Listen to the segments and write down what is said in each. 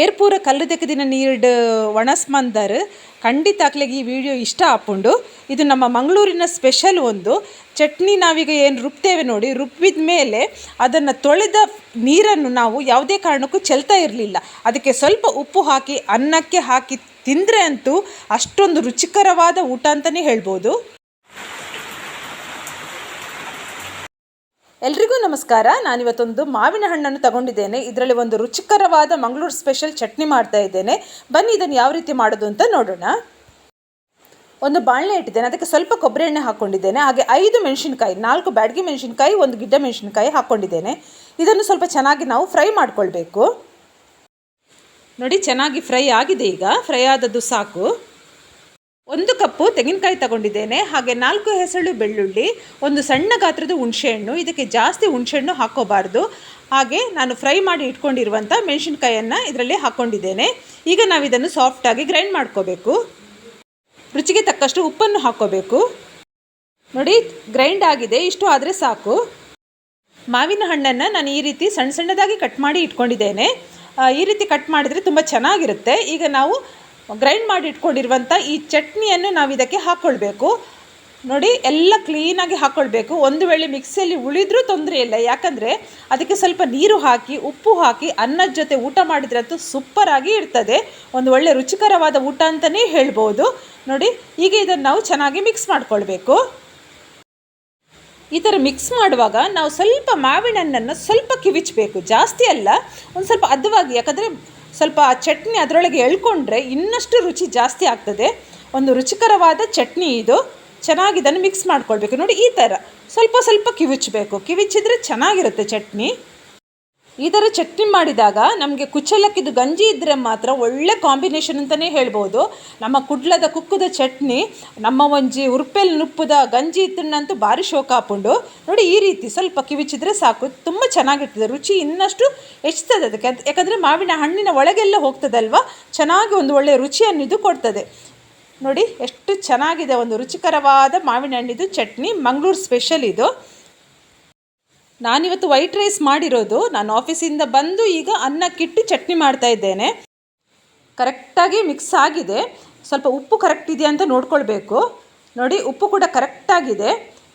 ಏರ್ಪೂರ ಕಲ್ಲು ತೆಗೆದಿನ ನೀರ್ಡ್ ಒಣಸ್ಮಂದರ್ ಖಂಡಿತ ಆಗ್ಲಿಗೆ ಈ ವಿಡಿಯೋ ಇಷ್ಟ ಆಪುಂಡು. ಇದು ನಮ್ಮ ಮಂಗಳೂರಿನ ಸ್ಪೆಷಲ್ ಒಂದು. ಚಟ್ನಿ ನಾವೀಗ ಏನು ರುಬ್ತೇವೆ ನೋಡಿ, ರುಬ್ಬಿದ ಮೇಲೆ ಅದನ್ನು ತೊಳೆದ ನೀರನ್ನು ನಾವು ಯಾವುದೇ ಕಾರಣಕ್ಕೂ ಚೆಲ್ತಾ ಇರಲಿಲ್ಲ. ಅದಕ್ಕೆ ಸ್ವಲ್ಪ ಉಪ್ಪು ಹಾಕಿ, ಅನ್ನಕ್ಕೆ ಹಾಕಿ ತಿಂದರೆ ಅಂತೂ ಅಷ್ಟೊಂದು ರುಚಿಕರವಾದ ಊಟ ಅಂತಲೇ ಹೇಳ್ಬೋದು. ಎಲ್ರಿಗೂ ನಮಸ್ಕಾರ. ನಾನಿವತ್ತೊಂದು ಮಾವಿನ ಹಣ್ಣನ್ನು ತಗೊಂಡಿದ್ದೇನೆ. ಇದರಲ್ಲಿ ಒಂದು ರುಚಿಕರವಾದ ಮಂಗಳೂರು ಸ್ಪೆಷಲ್ ಚಟ್ನಿ ಮಾಡ್ತಾ ಇದ್ದೇನೆ. ಬನ್ನಿ ಇದನ್ನು ಯಾವ ರೀತಿ ಮಾಡೋದು ಅಂತ ನೋಡೋಣ. ಒಂದು ಬಾಣಲೆ ಇಟ್ಟಿದ್ದೇನೆ. ಅದಕ್ಕೆ ಸ್ವಲ್ಪ ಕೊಬ್ಬರಿ ಎಣ್ಣೆ ಹಾಕ್ಕೊಂಡಿದ್ದೇನೆ ಹಾಗೆ ಐದು ಮೆಣಸಿನಕಾಯಿ, ನಾಲ್ಕು ಬ್ಯಾಡಗಿ ಮೆಣಸಿನಕಾಯಿ, ಒಂದು ಗಿಡ್ಡ ಮೆಣಸಿನಕಾಯಿ ಹಾಕ್ಕೊಂಡಿದ್ದೇನೆ ಇದನ್ನು ಸ್ವಲ್ಪ ಚೆನ್ನಾಗಿ ನಾವು ಫ್ರೈ ಮಾಡ್ಕೊಳ್ಬೇಕು. ನೋಡಿ, ಚೆನ್ನಾಗಿ ಫ್ರೈ ಆಗಿದೆ ಈಗ. ಫ್ರೈ ಆದದ್ದು ಸಾಕು. ಒಂದು ಕಪ್ಪು ತೆಂಗಿನಕಾಯಿ ತಗೊಂಡಿದ್ದೇನೆ, ಹಾಗೆ ನಾಲ್ಕು ಹೆಸಳು ಬೆಳ್ಳುಳ್ಳಿ, ಒಂದು ಸಣ್ಣ ಗಾತ್ರದ ಹುಣಸೆಹಣ್ಣು, ಇದಕ್ಕೆ ಜಾಸ್ತಿ ಹುಣಸೆಹಣ್ಣು ಹಾಕೋಬಾರ್ದು. ಹಾಗೆ ನಾನು ಫ್ರೈ ಮಾಡಿ ಇಟ್ಕೊಂಡಿರುವಂಥ ಮೆಣಸಿನ್ಕಾಯನ್ನು ಇದರಲ್ಲಿ ಹಾಕ್ಕೊಂಡಿದ್ದೇನೆ ಈಗ ನಾವು ಇದನ್ನು ಸಾಫ್ಟಾಗಿ ಗ್ರೈಂಡ್ ಮಾಡ್ಕೋಬೇಕು. ರುಚಿಗೆ ತಕ್ಕಷ್ಟು ಉಪ್ಪನ್ನು ಹಾಕ್ಕೋಬೇಕು ನೋಡಿ ಗ್ರೈಂಡ್ ಆಗಿದೆ, ಇಷ್ಟು ಆದರೆ ಸಾಕು. ಮಾವಿನ ಹಣ್ಣನ್ನು ನಾನು ಈ ರೀತಿ ಸಣ್ಣ ಸಣ್ಣದಾಗಿ ಕಟ್ ಮಾಡಿ ಇಟ್ಕೊಂಡಿದ್ದೇನೆ. ಈ ರೀತಿ ಕಟ್ ಮಾಡಿದರೆ ತುಂಬ ಚೆನ್ನಾಗಿರುತ್ತೆ. ಈಗ ನಾವು ಗ್ರೈಂಡ್ ಮಾಡಿ ಇಟ್ಕೊಂಡಿರುವಂಥ ಈ ಚಟ್ನಿಯನ್ನು ನಾವು ಇದಕ್ಕೆ ಹಾಕ್ಕೊಳ್ಬೇಕು ನೋಡಿ, ಎಲ್ಲ ಕ್ಲೀನಾಗಿ ಹಾಕ್ಕೊಳ್ಬೇಕು ಒಂದು ವೇಳೆ ಮಿಕ್ಸಿಯಲ್ಲಿ ಉಳಿದ್ರೂ ತೊಂದರೆ ಇಲ್ಲ. ಯಾಕಂದರೆ ಅದಕ್ಕೆ ಸ್ವಲ್ಪ ನೀರು ಹಾಕಿ, ಉಪ್ಪು ಹಾಕಿ, ಅನ್ನದ ಜೊತೆ ಊಟ ಮಾಡಿದರೆ ಅಂತೂ ಸೂಪರಾಗಿ ಇರ್ತದೆ. ಒಂದು ಒಳ್ಳೆ ರುಚಿಕರವಾದ ಊಟ ಅಂತಲೇ ಹೇಳ್ಬೋದು. ನೋಡಿ, ಈಗ ಇದನ್ನು ನಾವು ಚೆನ್ನಾಗಿ ಮಿಕ್ಸ್ ಮಾಡ್ಕೊಳ್ಬೇಕು. ಈ ಥರ ಮಿಕ್ಸ್ ಮಾಡುವಾಗ ನಾವು ಸ್ವಲ್ಪ ಮಾವಿನ ಹಣ್ಣನ್ನು ಸ್ವಲ್ಪ ಕಿವಿಚಬೇಕು. ಜಾಸ್ತಿ ಅಲ್ಲ, ಒಂದು ಸ್ವಲ್ಪ ಅದ್ವಾಗಿ. ಯಾಕಂದರೆ ಸ್ವಲ್ಪ ಆ ಚಟ್ನಿ ಅದರೊಳಗೆ ಎಳ್ಕೊಂಡ್ರೆ ಇನ್ನಷ್ಟು ರುಚಿ ಜಾಸ್ತಿ ಆಗ್ತದೆ. ಒಂದು ರುಚಿಕರವಾದ ಚಟ್ನಿ ಇದು. ಚೆನ್ನಾಗಿ ಇದನ್ನು ಮಿಕ್ಸ್ ಮಾಡ್ಕೊಳ್ಬೇಕು. ನೋಡಿ ಈ ಥರ ಸ್ವಲ್ಪ ಸ್ವಲ್ಪ ಕಿವಿಚಬೇಕು. ಕಿವಿಚಿದ್ರೆ ಚೆನ್ನಾಗಿರುತ್ತೆ ಚಟ್ನಿ. ಈ ಥರ ಚಟ್ನಿ ಮಾಡಿದಾಗ ನಮಗೆ ಕುಚ್ಚಲಕ್ಕಿದು ಗಂಜಿ ಇದ್ದರೆ ಮಾತ್ರ ಒಳ್ಳೆ ಕಾಂಬಿನೇಷನ್ ಅಂತಲೇ ಹೇಳ್ಬೋದು. ನಮ್ಮ ಕುಡ್ಲದ ಕುಕ್ಕುದ ಚಟ್ನಿ, ನಮ್ಮ ಒಂಜಿ ಉರ್ಪೆಲ್ ನುಪ್ಪುದ ಗಂಜಿ ಇತ್ತನ್ನಂತೂ ಭಾರಿ ಶೋಕ ಹಾಕೊಂಡು ನೋಡಿ ಈ ರೀತಿ ಸ್ವಲ್ಪ ಕಿವಿಚಿದ್ರೆ ಸಾಕು, ತುಂಬ ಚೆನ್ನಾಗಿರ್ತದೆ, ರುಚಿ ಇನ್ನಷ್ಟು ಹೆಚ್ಚುತ್ತದೆ ಅದಕ್ಕೆ. ಅದು ಯಾಕಂದರೆ ಮಾವಿನ ಹಣ್ಣಿನ ಒಳಗೆಲ್ಲ ಹೋಗ್ತದಲ್ವ, ಚೆನ್ನಾಗಿ ಒಂದು ಒಳ್ಳೆಯ ರುಚಿಯನ್ನು ಇದು ಕೊಡ್ತದೆ. ನೋಡಿ ಎಷ್ಟು ಚೆನ್ನಾಗಿದೆ, ಒಂದು ರುಚಿಕರವಾದ ಮಾವಿನ ಹಣ್ಣಿದು ಚಟ್ನಿ, ಮಂಗಳೂರು ಸ್ಪೆಷಲ್ ಇದು. ನಾನಿವತ್ತು ವೈಟ್ ರೈಸ್ ಮಾಡಿರೋದು. ನಾನು ಆಫೀಸಿಂದ ಬಂದು ಈಗ ಅನ್ನಕ್ಕಿಟ್ಟು ಚಟ್ನಿ ಮಾಡ್ತಾ ಇದ್ದೇನೆ. ಕರೆಕ್ಟಾಗಿ ಮಿಕ್ಸ್ ಆಗಿದೆ. ಸ್ವಲ್ಪ ಉಪ್ಪು ಕರೆಕ್ಟ್ ಇದೆಯಾ ಅಂತ ನೋಡ್ಕೊಳ್ಬೇಕು. ನೋಡಿ, ಉಪ್ಪು ಕೂಡ ಕರೆಕ್ಟಾಗಿದೆ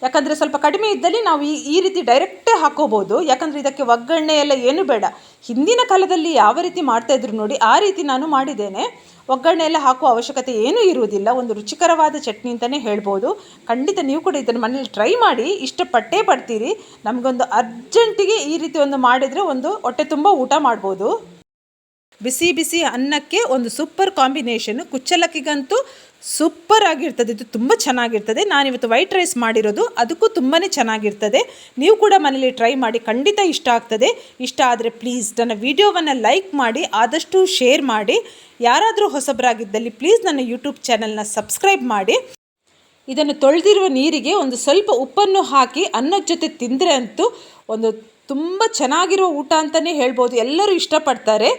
ಯಾಕಂದರೆ ಸ್ವಲ್ಪ ಕಡಿಮೆ ಇದ್ದಲ್ಲಿ ನಾವು ಈ ಈ ರೀತಿ ಡೈರೆಕ್ಟೇ ಹಾಕೋಬೋದು ಯಾಕಂದರೆ ಇದಕ್ಕೆ ಒಗ್ಗರಣೆ ಎಲ್ಲ ಏನು ಬೇಡ. ಹಿಂದಿನ ಕಾಲದಲ್ಲಿ ಯಾವ ರೀತಿ ಮಾಡ್ತಾಯಿದ್ರು ನೋಡಿ, ಆ ರೀತಿ ನಾನು ಮಾಡಿದ್ದೇನೆ. ಒಗ್ಗರಣೆ ಎಲ್ಲ ಹಾಕುವ ಅವಶ್ಯಕತೆ ಏನೂ ಇರುವುದಿಲ್ಲ. ಒಂದು ರುಚಿಕರವಾದ ಚಟ್ನಿ ಅಂತಲೇ ಹೇಳ್ಬೋದು. ಖಂಡಿತ ನೀವು ಕೂಡ ಇದನ್ನು ಮನೇಲಿ ಟ್ರೈ ಮಾಡಿ, ಇಷ್ಟಪಟ್ಟೇ ಪಡ್ತೀರಿ. ನಮಗೊಂದು ಅರ್ಜೆಂಟಿಗೆ ಈ ರೀತಿ ಒಂದು ಮಾಡಿದರೆ ಒಂದು ಹೊಟ್ಟೆ ತುಂಬ ಊಟ ಮಾಡ್ಬೋದು. ಬಿಸಿ ಬಿಸಿ ಅನ್ನಕ್ಕೆ ಒಂದು ಸೂಪರ್ ಕಾಂಬಿನೇಷನ್. ಕುಚ್ಚಲಕ್ಕಿಗಂತೂ ಸೂಪರ್ ಆಗಿರ್ತದೆ. ಇದು ತುಂಬ ಚೆನ್ನಾಗಿರ್ತದೆ. ನಾನಿವತ್ತು ವೈಟ್ ರೈಸ್ ಮಾಡಿರೋದು. ಅದಕ್ಕೂ ತುಂಬಾ ಚೆನ್ನಾಗಿರ್ತದೆ. ನೀವು ಕೂಡ ಮನೇಲಿ ಟ್ರೈ ಮಾಡಿ. ಖಂಡಿತ ಇಷ್ಟ ಆಗ್ತದೆ. ಇಷ್ಟ ಆದರೆ ಪ್ಲೀಸ್ ನನ್ನ ವೀಡಿಯೋವನ್ನು ಲೈಕ್ ಮಾಡಿ, ಆದಷ್ಟು ಶೇರ್ ಮಾಡಿ. ಯಾರಾದರೂ ಹೊಸಬರಾಗಿದ್ದಲ್ಲಿ ಪ್ಲೀಸ್ ನನ್ನ ಯೂಟ್ಯೂಬ್ ಚಾನಲ್ನ ಸಬ್ಸ್ಕ್ರೈಬ್ ಮಾಡಿ. ಇದನ್ನು ತೊಳೆದಿರುವ ನೀರಿಗೆ ಒಂದು ಸ್ವಲ್ಪ ಉಪ್ಪನ್ನು ಹಾಕಿ ಅನ್ನದ ಜೊತೆ ತಿಂದರೆ ಅಂತೂ ಒಂದು ತುಂಬ ಚೆನ್ನಾಗಿರೋ ಊಟ ಅಂತಲೇ ಹೇಳ್ಬೋದು. ಎಲ್ಲರೂ ಇಷ್ಟಪಡ್ತಾರೆ.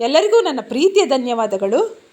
ಎಲ್ಲರಿಗೂ ನನ್ನ ಪ್ರೀತಿಯ ಧನ್ಯವಾದಗಳು.